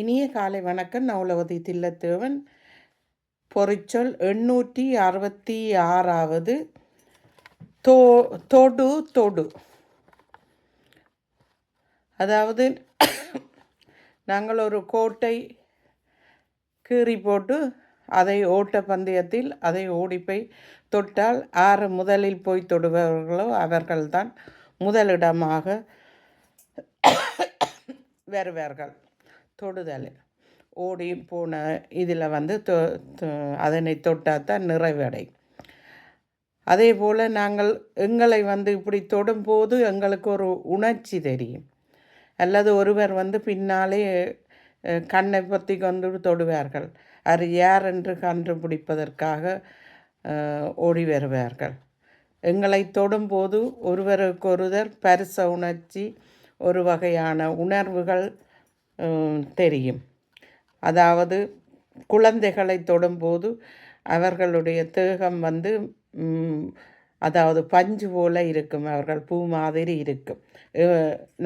இனிய காலை வணக்கம். நவுலவதி தில்லத்தேவன். பொறிச்சொல் எண்ணூற்றி அறுபத்தி ஆறாவது தோ தொடு தொடு. அதாவது நாங்கள் ஒரு கோட்டை கீறி போட்டு அதை ஓட்ட பந்தயத்தில் அதை ஓடிப்போய் தொட்டால் ஆறு முதலில் போய் தொடுபவர்களோ அவர்கள்தான் முதலிடமாக வருவார்கள். தொடுதல். ஓடி போன இதில் வந்து தொ அதனை தொட்டால் தான் நிறைவடை. அதே போல் நாங்கள் எங்களை வந்து இப்படி தொடும்போது எங்களுக்கு ஒரு உணர்ச்சி தெரியும். அல்லது ஒருவர் வந்து பின்னாலே கண்ணை பற்றி கொண்டு தொடுவார்கள். அது யார் என்று கண்டுபிடிப்பதற்காக ஓடி வருவார்கள். எங்களை தொடும்போது ஒருவருக்கொருவர் பரிச உணர்ச்சி ஒரு வகையான உணர்வுகள் தெரியும். அதாவது குழந்தைகளை தொடும்போது அவர்களுடைய தேகம் வந்து அதாவது பஞ்சு போல இருக்கும். அவர்கள் பூ மாதிரி இருக்கும்.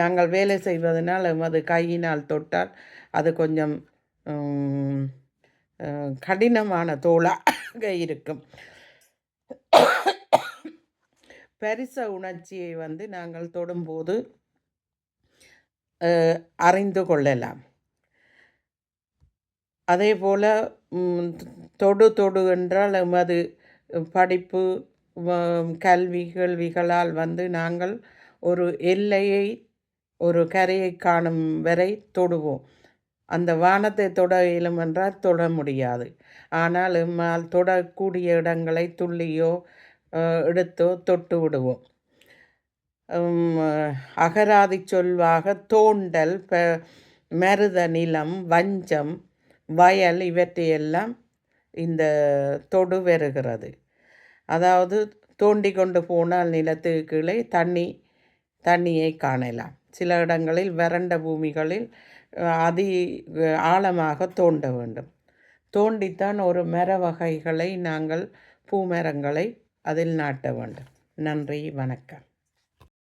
நாங்கள் வேலை செய்வதனால் எமது கையினால் தொட்டால் அது கொஞ்சம் கடினமான தோளாக இருக்கும். பரிச உணர்ச்சியை வந்து நாங்கள் தொடும்போது அறிந்து கொள்ளலாம். அதே போல் தொடு தொடு என்றால் எமது படிப்பு கல்வி கேள்விகளால் வந்து நாங்கள் ஒரு எல்லையை ஒரு கரையை காணும் வரை தொடுவோம். அந்த வானத்தை தொட இயலும் என்றால் தொட முடியாது. ஆனால் எம்மால் தொடக்கூடிய இடங்களை துள்ளியோ எடுத்தோ தொட்டு விடுவோம். அகராதி சொல்வாக தோண்டல் ப மருத நிலம் வஞ்சம் வயல் இவற்றையெல்லாம் இந்த தொடு வருகிறது அதாவது தோண்டி கொண்டு போனால் நிலத்துக்கு கீழே தண்ணி தண்ணியை காணலாம். சில இடங்களில் வறண்ட பூமிகளில் அதி ஆழமாக தோண்ட வேண்டும். தோண்டித்தான் ஒரு மர வகைகளை நாங்கள் பூமரங்களை அதில் நாட்ட வேண்டும். நன்றி வணக்கம்.